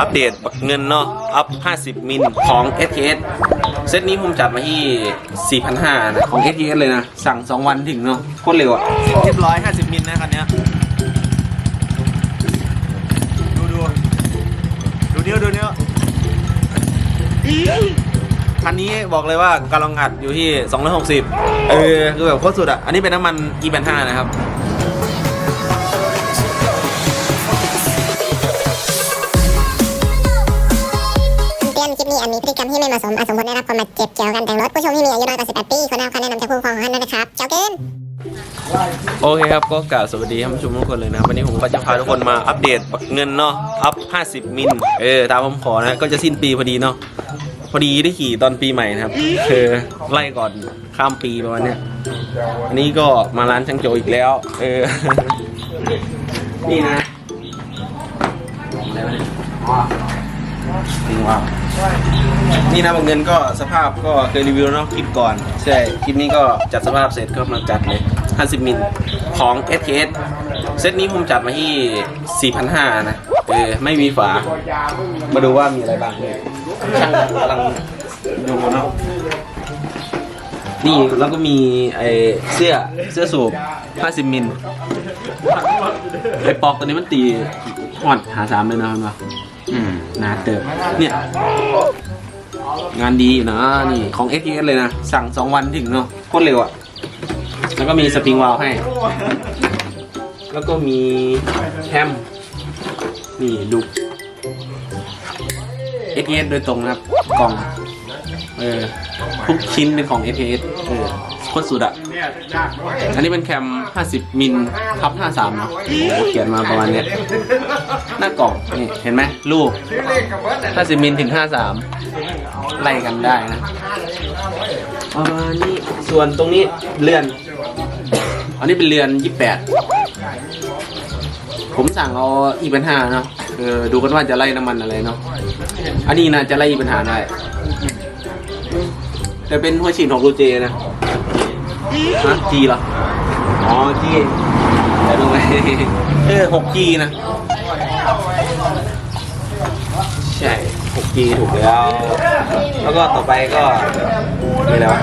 อัปเดตเงินเนาะอัพ 50 มิลของ SKS เซตนี้ผมจัดมาที่ 4,500นะของ SKS เลยนะ สั่ง 2 วันถึงเนาะโคตรเร็วอะเรียบร้อย50 มิลนะคันเนี้ยดูดูดูเนี้ยดูเนี้ยคันนี้บอกเลยว่ากำลังอัดอยู่ที่ 260 เออ คือแบบโคตรสุดอะอันนี้เป็นน้ำมัน E85 นะครับ อนคลิปนี้อาจมีพฤติกรรมที่ไม่เหมาะสมอาจสมควรได้รับความบาดเจ็บเกี่ยวกับการแต่งรถผู้ชมที่มีอายุน้อยกว่า18ปีควรได้รับคำแนะนำจากผู้ปกครองของท่านด้วยนะครับเจ้าเกินโอเคครับก็กล่าวสวัสดีท่านผู้ชมทุกคนเลยนะครับวันนี้ผมก็จะพาทุกคนมาอัปเดตเงินเนาะอัพ 50 มิลเออตามผมขอนะก็จะสิ้นปีพอดีเนาะพอดีได้ขี่ตอนปีใหม่นะครับคือไล่ก่อนข้ามปีประมาณเนี้ยอันนี้ก็มาร้านช่างโจอีกแล้ว เออ นี่นะ อะไรวะเนี่ยอ๋อจริงว่ะนี่นะบอกเงินก็สภาพก็เคยรีวิวเนาะคลิปก่อน ใช่คลิปนี้ก็จัดสภาพเสร็จก็มาจัดเลย 50มิลของ SKS เซตนี้ผมจัดมาที่ 4,500 นะ เออ ไม่มีฝา มาดูว่ามีอะไรบ้างนี่ยช่างกำลังดูเนาะนี่แล้วก็มีไอเสื้อเสื้อสูบ 50 มิลไอปอกตัวนี้มันตีหอดหาสามเลยนะมันวะ อืมนาเติบเนี่ย งานดีอยู่นะนี่ของ x s เลยนะ สั่ง2วันถึงเนาะโคตรเร็วอะแล้วก็มีสปริงวาลให้ แล้วก็มีแฮมนี่ดู s อ s โดยตรงนะครับ กล่อง เออทุกชิ้นเป็นของ s อ s เออโคตรสุดอะอันนี้เป็นแคม 50 มิลทับ 53 เนาะโอ้โหเขียนมาประมาณเนี้ยหน้ากล่องนี่เห็นไหมรูป 50 มิลถึง 53 ไล่กันได้นะประมาณนี้ส่วนตรงนี้เรือน อันนี้เป็นเรือน 28 ผมสั่งเอาอีปัญหาเนาะเออดูกันว่าจะไล่น้ำมันอะไรเนาะอันนี้นะจะไล่อีปัญหาได้แต่เป็นหัวฉีดของโรเจนะ ฮะจีเหรอ อ๋อจีเดี๋ยวดูไหมเออ 6G นะ ใช่ 6G ถูกแล้ว แล้วก็ต่อไปก็มีอะไรวะ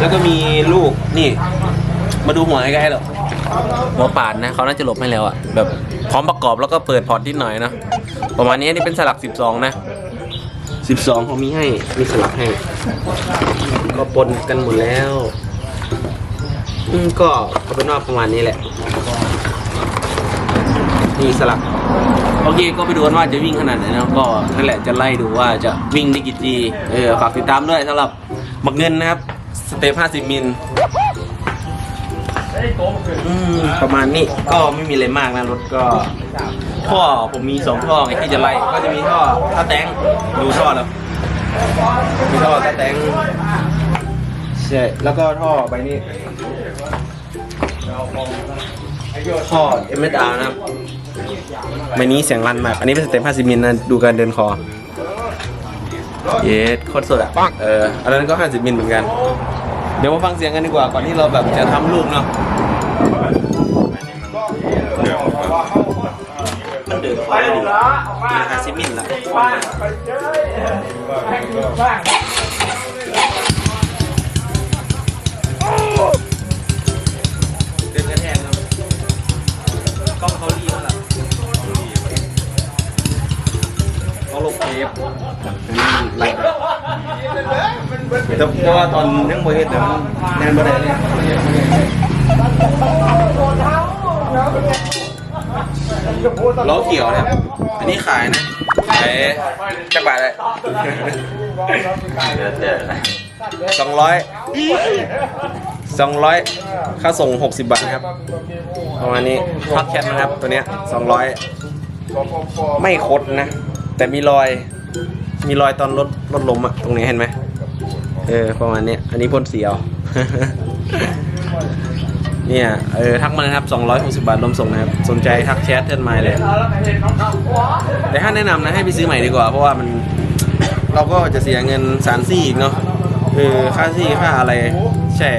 แล้วก็มีลูก นี่ มาดูหัวใกล้ๆหรอ หัวปาดนะเขาน่าจะหลบให้แล้วอะแบบพร้อมประกอบแล้วก็เปิดพอร์ตนิดหน่อยเนอะประมาณนี้อันนี่เป็นสลัก 12 นะ 12เขามีให้ มีสลักให้ ก็ปนกันหมดแล้ว อืมก็เอาเป็นว่าประมาณนี้แหละนี่สลักโอเค ก็ไปดูกันว่าจะวิ่งขนาดไหนนะก็นั่นแหละจะไล่ดูว่าจะวิ่งได้กี่จีเออฝากติดตามด้วยสำหรับบักเงินนะครับ สเตป50 มิล อืมประมาณนี้ก็ไม่มีอะไรมากนะรถก็ท่อผมมีสองท่อไงที่จะไล่ก็จะมีท่อท่าแตงดูท่อแล้วมีท่อท่าแตงใช่แล้วก็ท่อใบนี้ท่อ MSR นะครับใบนี้เสียงรันมาก อันนี้เป็นสเต็ป50มิลนะ ดูการเดินคอ เย็ดโคตรสดอะ เออ อันนั้นก็ 50มิลเหมือนกัน ดี๋ยวมาฟังเสียงกันดีกว่าก่อนที่เราแบบจะทำลูกเนาะมันเดินคอได้ดีมี50มิลละเจอ เขาลงเทปไล่แต่เพราะว่าตอนยังบ่เฮ็ดแต่มันแน่นบ่ได้เลยล้อเกี่ยวนะครับอันนี้ขายนะขายจักบาทเลยสองร้อยสองร้อยค่าส่งหกสิบบาทครับประมาณนี้พักแคทนะครับตัวเนี้ยสองร้อยไม่คดนะ แต่มีรอย มีรอยตอนรถรถล้มอะตรงนี้เห็นไหมเออประมาณเนี้ยอันนี้พ่นสีเอาเนี่ยเออทักมาเลยครับ260 บาทรวมส่งนะครับ สนใจทักแชทเทิร์นไมล์เลย แต่ถ้าแนะนำนะให้ไปซื้อใหม่ดีกว่า เพราะว่ามัน เราก็จะเสียเงินสารซี่อีกเนาะเออค่าซี่ค่าอะไร ใช่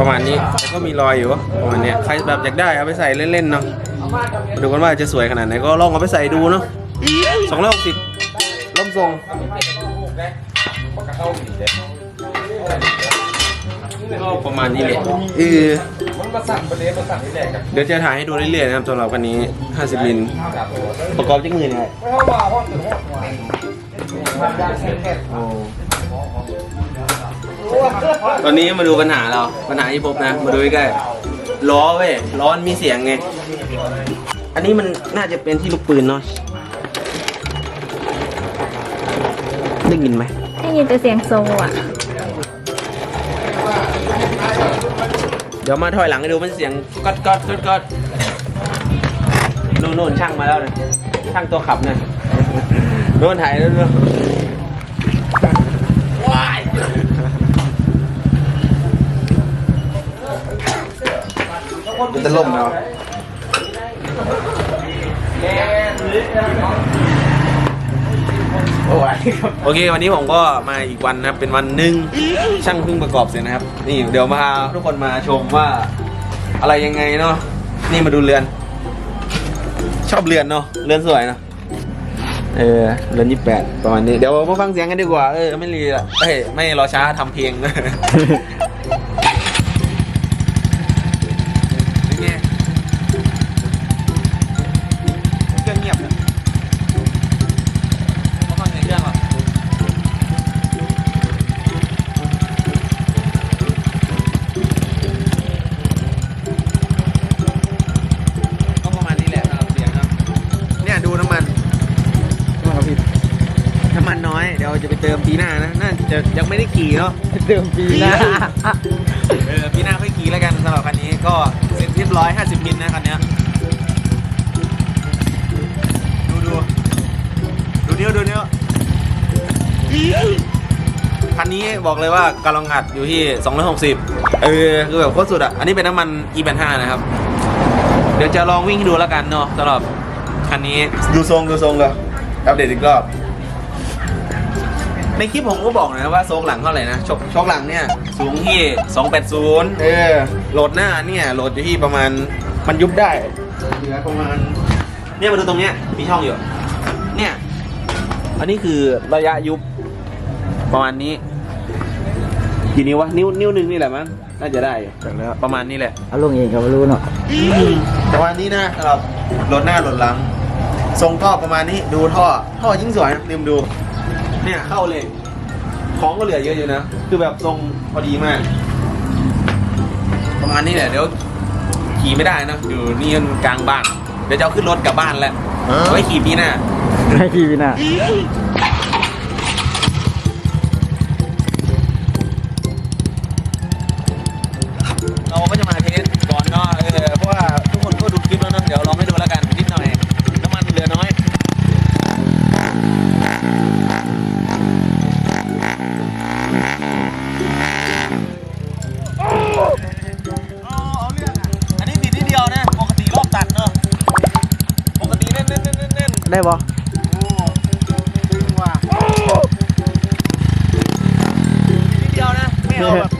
ประมาณนี้แต่ก็มีรอยอยู่ประมาณเนี้ยใครแบบอยากได้เอาไปใส่เล่นๆเนาะ มาดูกันว่าจะสวยขนาดไหนก็ลองเอาไปใส่ดูเนาะสองร้อยหกสิบล่มทรงก็ประมาณนี้แหละเออเดี๋ยวจะถ่ายให้ดูเรื่อยๆนะครับสำหรับคันนี้ 50มิลประกอบจากมือเนี่ยโอ้ตอนนี้มาดูปัญหาเราปัญหาที่พบนะ มาดูใกล้ๆ ล้อเว้ยล้อมันมีเสียงไง อันนี้มันน่าจะเป็นที่ลูกปืนเนาะได้ยินไหมได้ยินแต่เสียงโซอะ เดี๋ยวมาถอยหลังให้ดูมันเสียงก๊อดก๊อดก๊อดก๊อดนู่นนู่นช่างมาแล้วนะช่างตัวขับนะโน่นถ่ายแล้วนว้ มันจะล่มแล้วโอเค วันนี้ผมก็มาอีกวันนะครับ เป็นวันหนึ่งช่างเพิ่งประกอบเสร็จนะครับ นี่เดี๋ยวมาทุกคนมาชมว่า อะไรยังไงเนาะนี่มาดูเรือน ชอบเรือนเนาะเรือนสวยเนาะเออเรือนยี่แปดประมาณนี้ เดี๋ยวมาฟังเสียงกันดีกว่า เออ ไม่รีละเอ้ย ไม่รอช้าทำเพลง เป็นไงเครื่องเงียบเลยมาฟังเสียงเครื่องเหรอ ก็ประมาณนี้แหละสำหรับเสียงครับ เนี่ยดูน้ำมันน้ำมันพี่น้ำมันน้อย เดี๋ยวจะไปเติมปีหน้านะน่าจะยังไม่ได้ขี่เนาะเดิมปีหน้าเออปีหน้าค่อยขี่แล้วกันสำหรับคันนี้ก็เสร็จเรียบร้อย50มิลนะคันเนี้ยดูดูดูนิ้วดูนิ้วคันนี้บอกเลยว่ากำลังอัดอยู่ที่ 260 เออ คือแบบโคตรสุดอะ อันนี้เป็นน้ำมัน E85 นะครับ เดี๋ยวจะลองวิ่งให้ดูแล้วกันเนาะสำหรับคันนี้ดูทรงดูทรงเลยอัปเดตอีกรอบ ในคลิปผมก็บอกนะว่าโซกหลังเท่าไหร่นะชกชกหลังเนี่ยสูงที่ 280 เออโหลดหน้าเนี่ยโหลดอยู่ที่ประมาณมันยุบได้เหลือประมาณ เนี่ยมาดูตรงเนี้ยมีช่องอยู่ เนี่ย อันนี้คือระยะยุบประมาณนี้กี่นิ้ววะนิ้วนิ้วหนึ่งนี่แหละมั้งน่าจะได้อยู่จากแล้วประมาณนี้แหละเอาลงเองก็ไม่รู้เนาะประมาณนี้นะสำหรับรถหน้ารถหลังทรงท่อประมาณนี้ดูท่อท่อยิ่งสวยนะลืมดู เนี่ยเข้าเลย ของก็เหลือเยอะอยู่นะ คือแบบทรงพอดีมาก ประมาณนี้แหละเดี๋ยวขี่ไม่ได้นะ อยู่นี่มันกลางบ้าน เดี๋ยวจะเอาขึ้นรถกลับบ้านแล้วไว้ขี่ปีหน้าไม่กี่วินาเรา ย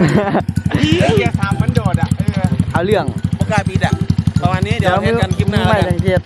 ยกอะนะเกียร์สามมันโดดอะ เออ เอาเรื่องปกล้าปิดอะ ประมาณนี้เดี๋ยวเทสกันคลิปหน้าไม่แล้วกัสันงเกต